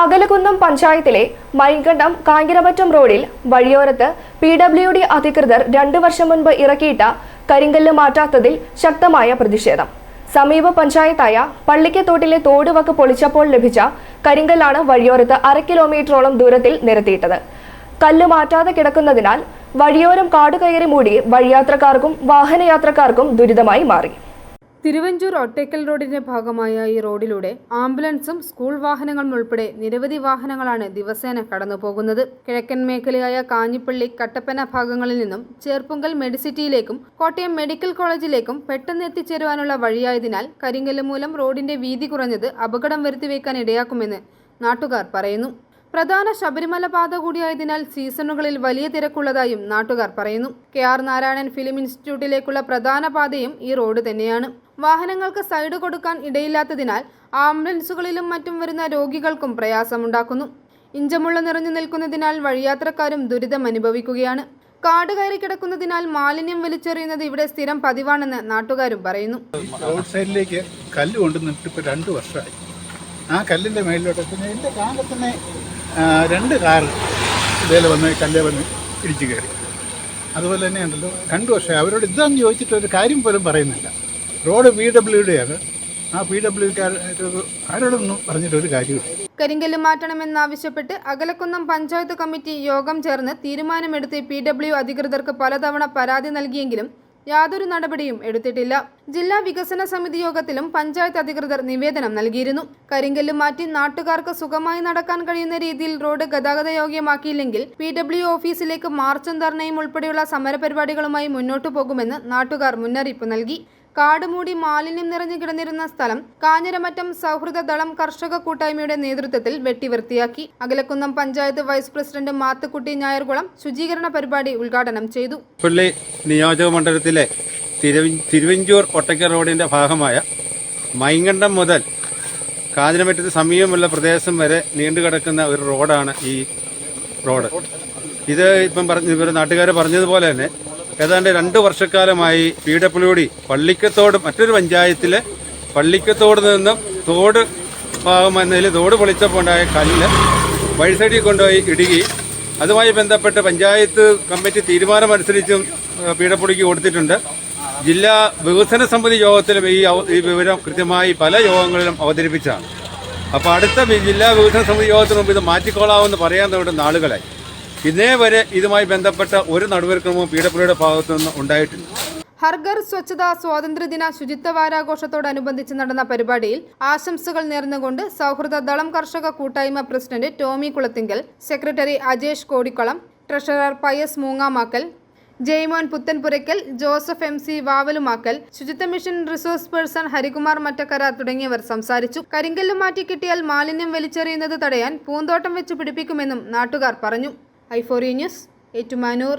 അകലകുന്നം പഞ്ചായത്തിലെ മൈൻകണ്ടം കാഞ്ഞിരമറ്റം റോഡിൽ വഴിയോരത്ത് P W D അധികൃതർ രണ്ടു വർഷം മുൻപ് ഇറക്കിയിട്ട കരിങ്കല്ല് മാറ്റാത്തതിൽ ശക്തമായ പ്രതിഷേധം. സമീപ പഞ്ചായത്തായ പള്ളിക്കത്തോട്ടിലെ തോടുവക്ക് പൊളിച്ചപ്പോൾ ലഭിച്ച കരിങ്കല്ലാണ് വഴിയോരത്ത് അര കിലോമീറ്ററോളം ദൂരത്തിൽ നിരത്തിയിട്ടത്. കല്ല് മാറ്റാതെ കിടക്കുന്നതിനാൽ വഴിയോരം കാടുകയറി മൂടി വഴിയാത്രക്കാർക്കും വാഹനയാത്രക്കാർക്കും ദുരിതമായി മാറി. തിരുവഞ്ചൂർ ഒട്ടേക്കൽ റോഡിന്റെ ഭാഗമായ ഈ റോഡിലൂടെ ആംബുലൻസും സ്കൂൾ വാഹനങ്ങളും ഉൾപ്പെടെ നിരവധി വാഹനങ്ങളാണ് ദിവസേന കടന്നുപോകുന്നത്. കിഴക്കൻ മേഖലയായ കാഞ്ഞിപ്പള്ളി കട്ടപ്പന ഭാഗങ്ങളിൽ നിന്നും ചേർപ്പുങ്കൽ മെഡിസിറ്റിയിലേക്കും കോട്ടയം മെഡിക്കൽ കോളേജിലേക്കും പെട്ടെന്ന് എത്തിച്ചേരുവാനുള്ള വഴിയായതിനാൽ കരിങ്കല്ല് മൂലം റോഡിന്റെ വീതി കുറഞ്ഞത് അപകടം വരുത്തിവെക്കാൻ ഇടയാക്കുമെന്ന് നാട്ടുകാർ പറയുന്നു. പ്രധാന ശബരിമല പാത കൂടിയായതിനാൽ സീസണുകളിൽ വലിയ തിരക്കുള്ളതായും നാട്ടുകാർ പറയുന്നു. കെ ആർ നാരായണൻ ഫിലിം ഇൻസ്റ്റിറ്റ്യൂട്ടിലേക്കുള്ള പ്രധാന പാതയും ഈ റോഡ് തന്നെയാണ്. വാഹനങ്ങൾക്ക് സൈഡ് കൊടുക്കാൻ ഇടയില്ലാത്തതിനാൽ ആംബുലൻസുകളിലും മറ്റും വരുന്ന രോഗികൾക്കും പ്രയാസമുണ്ടാക്കുന്നു. ഇഞ്ചമുള്ള നിറഞ്ഞു നിൽക്കുന്നതിനാൽ വഴിയാത്രക്കാരും ദുരിതം അനുഭവിക്കുകയാണ്. കാട് കയറി കിടക്കുന്നതിനാൽ മാലിന്യം വലിച്ചെറിയുന്നത് ഇവിടെ സ്ഥിരം പതിവാണെന്ന് നാട്ടുകാരും പറയുന്നു. റോഡ് സൈഡിലേക്ക് കല്ല് കൊണ്ടുവന്നിട്ട് ഇപ്പോൾ രണ്ട് വർഷമായി. ആ കല്ലിന്റെ മേളിലോട്ട് പിന്നെ എന്റെ കാലത്തന്നെ രണ്ട് കാറ് ഇതേലെ വന്ന് കല്ലേ വന്ന് ഇടിച്ചു കയറി. അതുപോലെ തന്നെ ഉണ്ടല്ലോ രണ്ട് വർഷമായി. അവരോട് ഇതാന്ന് ചോദിച്ചിട്ട് ഒരു കാര്യം പോലും പറയുന്നില്ല. റോഡ് പി ഡബ്ല്യുഡിയാണ് ആ പി ഡബ്ല്യുക്കാർ ആരോടൊന്നും പറഞ്ഞിട്ട് ഒരു കാര്യമില്ല. കരിങ്കല്ല് മാറ്റണമെന്നാവശ്യപ്പെട്ട് അകലക്കുന്നം പഞ്ചായത്ത് കമ്മിറ്റി യോഗം ചേർന്ന് തീരുമാനമെടുത്ത് പി ഡബ്ല്യു അധികൃതർക്ക് പലതവണ പരാതി നൽകിയെങ്കിലും യാതൊരു നടപടിയും എടുത്തിട്ടില്ല. ജില്ലാ വികസന സമിതി യോഗത്തിലും പഞ്ചായത്ത് അധികൃതർ നിവേദനം നൽകിയിരുന്നു. കരിങ്കല്ല് മാറ്റി നാട്ടുകാർക്ക് സുഖമായി നടക്കാൻ കഴിയുന്ന രീതിയിൽ റോഡ് ഗതാഗത യോഗ്യമാക്കിയില്ലെങ്കിൽ പി ഡബ്ല്യു ഓഫീസിലേക്ക് മാർച്ചും ധർണയും ഉൾപ്പെടെയുള്ള സമരപരിപാടികളുമായി മുന്നോട്ടു പോകുമെന്ന് നാട്ടുകാർ മുന്നറിയിപ്പ് നൽകി. കാടുമൂടി മാലിന്യം നിറഞ്ഞു കിടന്നിരുന്ന സ്ഥലം കാഞ്ഞിരമറ്റം സൗഹൃദ ദളം കർഷക കൂട്ടായ്മയുടെ നേതൃത്വത്തിൽ വെട്ടിവൃത്തിയാക്കി. അകലക്കുന്നം പഞ്ചായത്ത് വൈസ് പ്രസിഡന്റ് മാത്തുക്കുട്ടി ഞായർകുളം ശുചീകരണ പരിപാടി ഉദ്ഘാടനം ചെയ്തു. പള്ളി നിയോജക മണ്ഡലത്തിലെ തിരുവഞ്ചൂർ ഒട്ടക്ക റോഡിന്റെ ഭാഗമായ മൈങ്കണ്ടം മുതൽ കാഞ്ഞിരമറ്റത്ത് സമീപമുള്ള പ്രദേശം വരെ നീണ്ടുകിടക്കുന്ന ഒരു റോഡാണ് ഈ റോഡ്. ഇത് ഇപ്പം പറഞ്ഞ നാട്ടുകാർ പറഞ്ഞതുപോലെ തന്നെ ഏതാണ്ട് രണ്ട് വർഷക്കാലമായി പി ഡബ്ല്യു ഡി പള്ളിക്കത്തോട് മറ്റൊരു പഞ്ചായത്തിലെ പള്ളിക്കത്തോട് നിന്നും തോട് ഭാഗം എന്നതിൽ തോട് പൊളിച്ചപ്പോൾ ഉണ്ടായ കല്ല് വഴി സൈഡിൽ കൊണ്ടുപോയി ഇടുകയും അതുമായി ബന്ധപ്പെട്ട് പഞ്ചായത്ത് കമ്മിറ്റി തീരുമാനമനുസരിച്ചും പി ഡബ്ല്യുഡിക്ക് കൊടുത്തിട്ടുണ്ട്. ജില്ലാ വികസന സമിതി യോഗത്തിലും ഈ ഈ വിവരം കൃത്യമായി പല യോഗങ്ങളിലും അവതരിപ്പിച്ചാണ്. അപ്പോൾ അടുത്ത ജില്ലാ വികസന സമിതി യോഗത്തിന് മുമ്പ് ഇത് മാറ്റിക്കോളാമെന്ന് പറയാൻ തുടങ്ങുന്ന നാളുകളായി ഇന്നേ വരെ ഇതുമായി ബന്ധപ്പെട്ട ഒരു നടപടിക്രമവും പി ഡബ്ല്യുഡിയുടെ ഭാഗത്തു നിന്ന് ഉണ്ടായിട്ടില്ല. ഹർഗർ സ്വച്ഛതാ സ്വാതന്ത്ര്യദിന ശുചിത്വ വാരാഘോഷത്തോടനുബന്ധിച്ച് നടന്ന പരിപാടിയിൽ ആശംസകൾ നേർന്നുകൊണ്ട് സൗഹൃദ ദളം കർഷക കൂട്ടായ്മ president Tomy Kulathinkal secretary Ajesh Kodikulam treasurer Pius Moongamakkal Jaimon Puthenpuraykal Joseph M C Vavalumakkal ശുചിത്വ mission resource person Harikumar Mattakkara തുടങ്ങിയവർ സംസാരിച്ചു. കരിങ്കല്ല് മാറ്റി കിട്ടിയാൽ മാലിന്യം വലിച്ചെറിയുന്നത് തടയാൻ പൂന്തോട്ടം വെച്ച് പിടിപ്പിക്കുമെന്നും നാട്ടുകാർ പറഞ്ഞു. ഐഫോറി ന്യൂസ് ഏറ്റുമാനൂർ